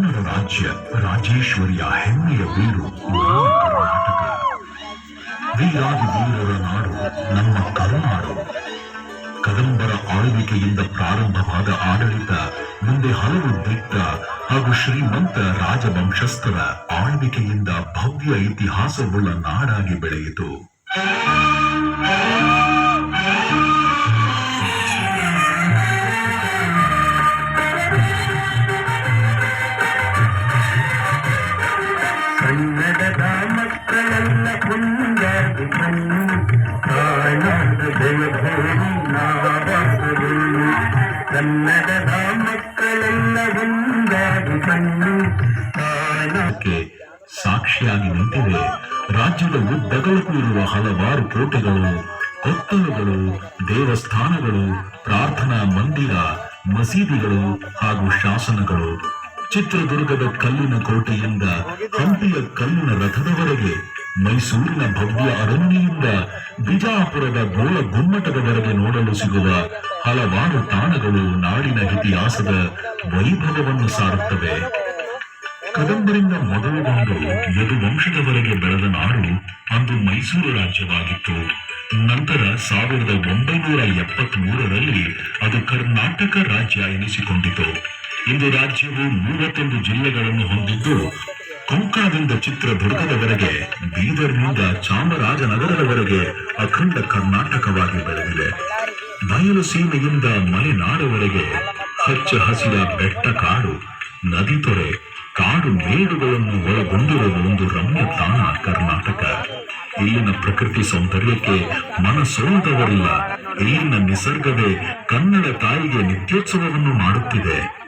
ರಾಜ್ಯ ರಾಜೇಶ್ವರಿಯ ಹೆಮ್ಮೆಯ ಬೀರು ಕರ್ನಾಟಕ. ವೀರಾದಿ ವೀರರ ನಾಡು ನಮ್ಮ ಕರುನಾಡು. ಕದಂಬರ ಆಳ್ವಿಕೆಯಿಂದ ಪ್ರಾರಂಭವಾದ ಆಡಳಿತ, ಮುಂದೆ ಹಲವು ದಿಟ್ಟ ಹಾಗೂ ಶ್ರೀಮಂತ ರಾಜವಂಶಸ್ಥರ ಆಳ್ವಿಕೆಯಿಂದ ಭವ್ಯ ಇತಿಹಾಸವುಳ್ಳ ನಾಡಾಗಿ ಬೆಳೆಯಿತು. ಸಾಕ್ಷಿಯಾಗಿ ನಿಂತಿವೆ ರಾಜ್ಯದ ಉದ್ದಗಲಕ್ಕೂ ಇರುವ ಹಲವಾರು ಕೋಟೆಗಳು, ಕೊತ್ತಲುಗಳು, ದೇವಸ್ಥಾನಗಳು, ಪ್ರಾರ್ಥನಾ ಮಂದಿರ, ಮಸೀದಿಗಳು ಹಾಗೂ ಶಾಸನಗಳು. ಚಿತ್ರದುರ್ಗದ ಕಲ್ಲಿನ ಕೋಟೆಯಿಂದ ಹಂಪಿಯ ಕಲ್ಲಿನ ರಥದವರೆಗೆ ಮೈಸೂರಿನ ಭವ್ಯ ಅರಣ್ಯದಿಂದ ಬಿಜಾಪುರದ ಗೋಳ ಗುಮ್ಮಟದವರೆಗೆ ನೋಡಲು ಸಿಗುವ ಹಲವಾರು ತಾಣಗಳು ನಾಡಿನ ಇತಿಹಾಸದ ವೈಭವವನ್ನು ಸಾರುತ್ತವೆ. ಕದಂಬರಿಂದ ಮೊದಲುಗೊಂಡು ಯದುವಂಶದವರೆಗೆ ಬೆಳೆದ ನಾಡು ಅಂದು ಮೈಸೂರು ರಾಜ್ಯವಾಗಿತ್ತು. ನಂತರ ಸಾವಿರದ ಒಂಬೈನೂರ ಎಪ್ಪತ್ತ್ ಮೂರರಲ್ಲಿ ಅದು ಕರ್ನಾಟಕ ರಾಜ್ಯ ಎನಿಸಿಕೊಂಡಿತು. ಇಂದು ರಾಜ್ಯವು ಮೂವತ್ತೊಂದು ಜಿಲ್ಲೆಗಳನ್ನು ಹೊಂದಿದ್ದು ಕೊಂಕಣದಿಂದ ಚಿತ್ರದುರ್ಗದವರೆಗೆ ಬೀದರ್ನಿಂದ ಚಾಮರಾಜನಗರದವರೆಗೆ ಅಖಂಡ ಕರ್ನಾಟಕವಾಗಿ ಬೆಳೆದಿದೆ. ಬಯಲು ಸೀಮೆಯಿಂದ ಮಲೆನಾಡವರೆಗೆ ಹಚ್ಚ ಹಸಿರ ಬೆಟ್ಟ ಕಾಡು, ನದಿ ತೊರೆ, ಕಾಡು ಮೇಡುಗಳನ್ನು ಒಳಗೊಂಡಿರುವ ಒಂದು ರಮ್ಯ ತಾಣ ಕರ್ನಾಟಕ. ಇಲ್ಲಿನ ಪ್ರಕೃತಿ ಸೌಂದರ್ಯಕ್ಕೆ ಮನಸೋಲದವರಿಲ್ಲ ಇಲ್ಲಿನ ನಿಸರ್ಗವೇ ಕನ್ನಡ ತಾಯಿಗೆ ನಿತ್ಯೋತ್ಸವವನ್ನು ಮಾಡುತ್ತಿದೆ.